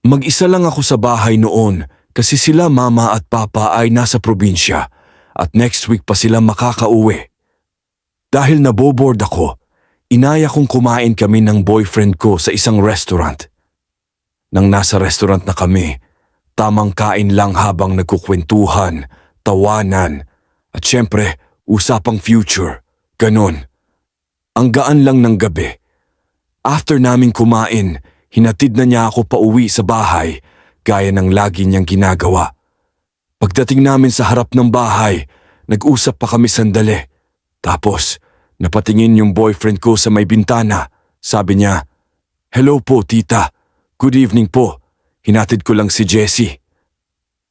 Mag-isa lang ako sa bahay noon kasi sila mama at papa ay nasa probinsya at next week pa sila makakauwi. Dahil naboboard ako, inaya kong kumain kami ng boyfriend ko sa isang restaurant. Nang nasa restaurant na kami, tamang kain lang habang nagkukwentuhan, tawanan, at syempre, usapang future. Ganon. Ang gaan lang ng gabi. After naming kumain, hinatid na niya ako pauwi sa bahay, gaya ng lagi niyang ginagawa. Pagdating namin sa harap ng bahay, nag-usap pa kami sandali. Tapos, napatingin yung boyfriend ko sa may bintana. Sabi niya, Hello po, tita. Good evening po. Hinatid ko lang si Jessie.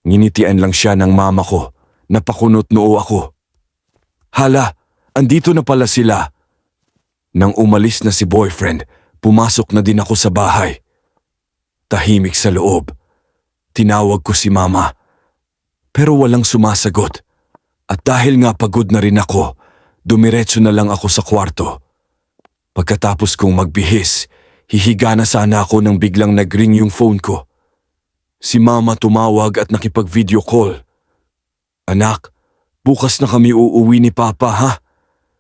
Nginitian lang siya ng mama ko. Napakunot noo ako. Hala, andito na pala sila. Nang umalis na si boyfriend, pumasok na din ako sa bahay. Tahimik sa loob. Tinawag ko si mama. Pero walang sumasagot. At dahil nga pagod na rin ako, dumiretso na lang ako sa kwarto. Pagkatapos kong magbihis, hihiga na sana ako nang biglang nagring yung phone ko. Si mama tumawag at nakipag-video call. Anak, bukas na kami uuwi ni Papa ha?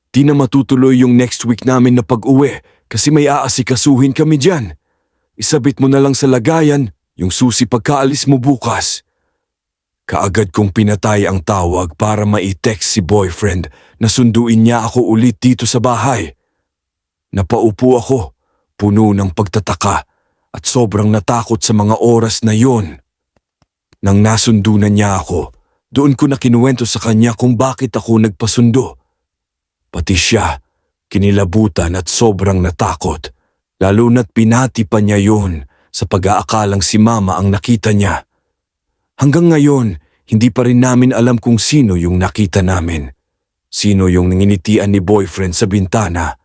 Di na matutuloy yung next week namin na pag-uwi kasi may aasikasuhin kami dyan. Isabit mo na lang sa lagayan yung susi pagkaalis mo bukas. Kaagad kong pinatay ang tawag para mai-text si boyfriend na sunduin niya ako ulit dito sa bahay. Napaupo ako, puno ng pagtataka at sobrang natakot sa mga oras na yon. Nang nasundo na niya ako, doon ko na kinuwento sa kanya kung bakit ako nagpasundo. Pati siya, kinilabutan at sobrang natakot, lalo na't pinati pa niya yon sa pag-aakalang si mama ang nakita niya. Hanggang ngayon, hindi pa rin namin alam kung sino yung nakita namin. Sino yung nanginitian ni boyfriend sa bintana.